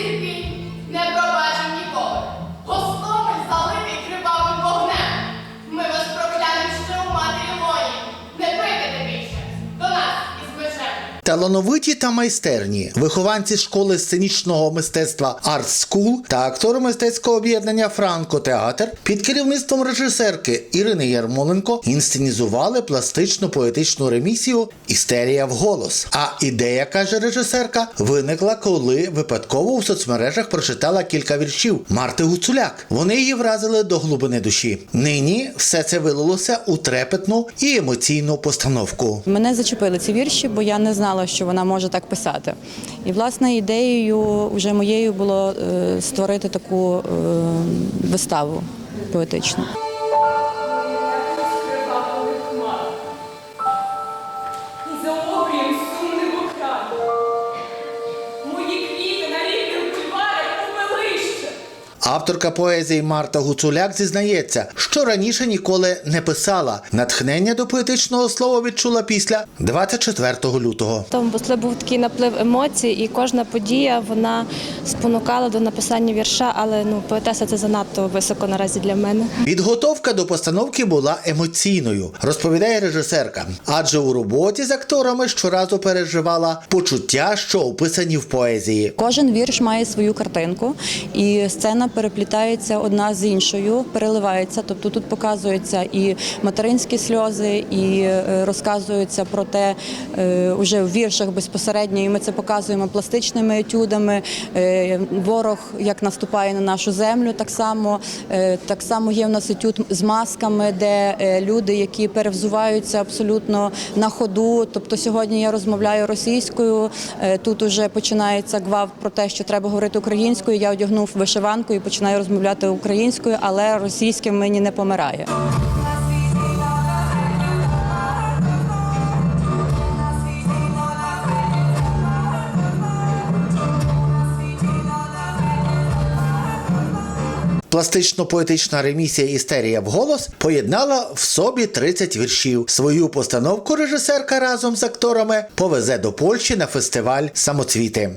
You. Талановиті та майстерні вихованці школи сценічного мистецтва Art School та актори мистецького об'єднання Франко Театр під керівництвом режисерки Ірини Ярмоленко інсценізували пластичну поетичну ремісію Істерія в голос. А ідея, каже режисерка, виникла, коли випадково у соцмережах прочитала кілька віршів Марти Гуцуляк. Вони її вразили до глибини душі. Нині все це вилилося у трепетну і емоційну постановку. Мене зачепили ці вірші, бо я не знала, що вона може так писати. І власне ідеєю вже моєю було е, створити таку е, виставу поетичну. Авторка поезії Марта Гуцуляк зізнається, що раніше ніколи не писала. Натхнення до поетичного слова відчула після 24 лютого. Тому це був такий наплив емоцій, і кожна подія вона спонукала до написання вірша, але ну поетеса це занадто високо наразі для мене. Підготовка до постановки була емоційною, розповідає режисерка. Адже у роботі з акторами щоразу переживала почуття, що описані в поезії. Кожен вірш має свою картинку, і сцена переплітається одна з іншою, переливається. Тобто тут показуються і материнські сльози, і е, розказується про те, е, уже в віршах безпосередньо, і ми це показуємо пластичними етюдами. Е, Ворог як наступає на нашу землю, так само Е, так само є в нас етюд з масками, де е, люди, які перевзуваються абсолютно на ходу. Тобто сьогодні я розмовляю російською. е, Тут уже починається гвалт про те, що треба говорити українською. Я одягнув вишиванку і починаю розмовляти українською, але російським мені не помирає. Пластично-поетична ремісія Істерія в голос поєднала в собі 30 віршів. Свою постановку режисерка разом з акторами повезе до Польщі на фестиваль Самоцвіти.